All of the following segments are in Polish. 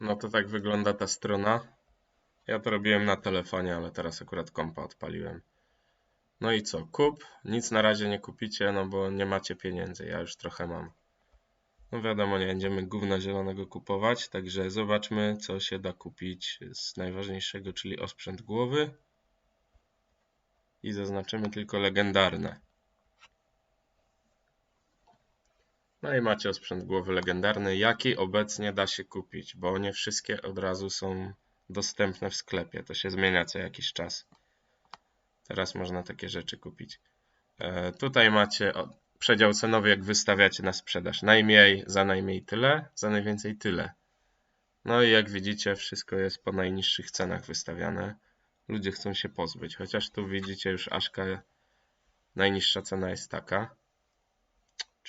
No to tak wygląda ta strona. Ja to robiłem na telefonie, ale teraz akurat kompa odpaliłem. No i co? Kup. Nic na razie nie kupicie, no bo nie macie pieniędzy. Ja już trochę mam. No wiadomo, nie będziemy gówna zielonego kupować, także zobaczmy, co się da kupić z najważniejszego, czyli osprzęt głowy. I zaznaczymy tylko legendarne. No i macie osprzęt głowy legendarny, jaki obecnie da się kupić, bo nie wszystkie od razu są dostępne w sklepie. To się zmienia co jakiś czas. Teraz można takie rzeczy kupić. E, tutaj macie przedział cenowy, jak wystawiacie na sprzedaż. Najmniej, za najmniej tyle, za najwięcej tyle. No i jak widzicie, wszystko jest po najniższych cenach wystawiane. Ludzie chcą się pozbyć, chociaż tu widzicie już Aszka, najniższa cena jest taka.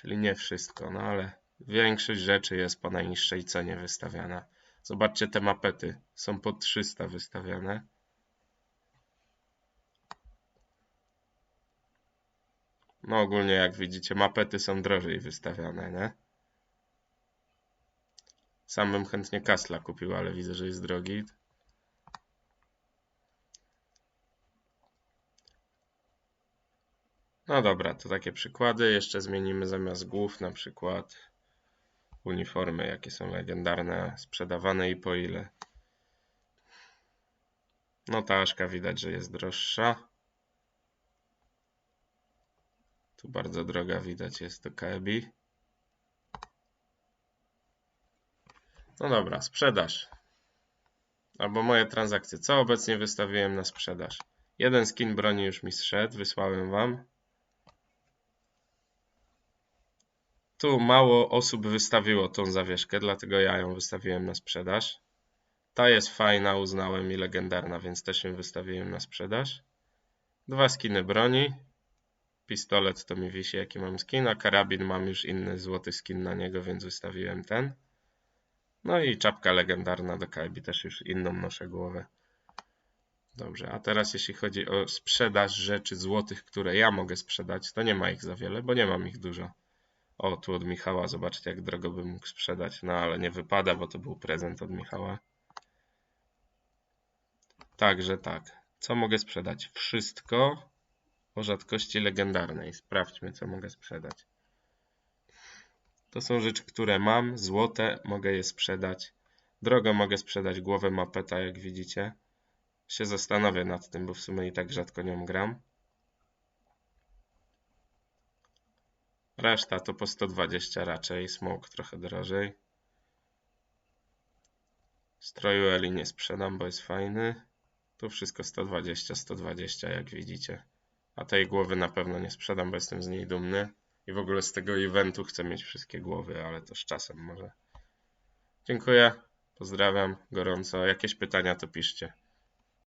Czyli nie wszystko, no ale większość rzeczy jest po najniższej cenie wystawiana. Zobaczcie te mapety, są po 300 wystawiane. No ogólnie jak widzicie mapety są drożej wystawiane, nie? Sam bym chętnie Kasla kupił, ale widzę, że jest drogi. No dobra, to takie przykłady. Jeszcze zmienimy zamiast głów na przykład uniformy, jakie są legendarne, sprzedawane i po ile. No ta Aszka widać, że jest droższa. Tu bardzo droga widać jest to Kaebi. No dobra, sprzedaż. Albo moje transakcje. Co obecnie wystawiłem na sprzedaż? Jeden skin broni już mi zszedł, wysłałem wam. Tu mało osób wystawiło tą zawieszkę, dlatego ja ją wystawiłem na sprzedaż. Ta jest fajna, uznałem i legendarna, więc też ją wystawiłem na sprzedaż. Dwa skiny broni. Pistolet to mi wisi jaki mam skin, a karabin mam już inny złoty skin na niego, więc wystawiłem ten. No i czapka legendarna do Kaibi, też już inną noszę głowę. Dobrze, a teraz jeśli chodzi o sprzedaż rzeczy złotych, które ja mogę sprzedać, to nie ma ich za wiele, bo nie mam ich dużo. O, tu od Michała, zobaczcie jak drogo bym mógł sprzedać. No ale nie wypada, bo to był prezent od Michała. Także tak. Co mogę sprzedać? Wszystko o rzadkości legendarnej. Sprawdźmy, co mogę sprzedać. To są rzeczy, które mam. Złote mogę je sprzedać. Drogo mogę sprzedać głowę mapeta, jak widzicie. Się zastanowię nad tym, bo w sumie i tak rzadko nią gram. Reszta to po 120 raczej, smoke trochę drożej. Stroju Eli nie sprzedam, bo jest fajny. Tu wszystko 120, 120 jak widzicie. A tej głowy na pewno nie sprzedam, bo jestem z niej dumny. I w ogóle z tego eventu chcę mieć wszystkie głowy, ale to z czasem może. Dziękuję, pozdrawiam gorąco. Jakieś pytania to piszcie.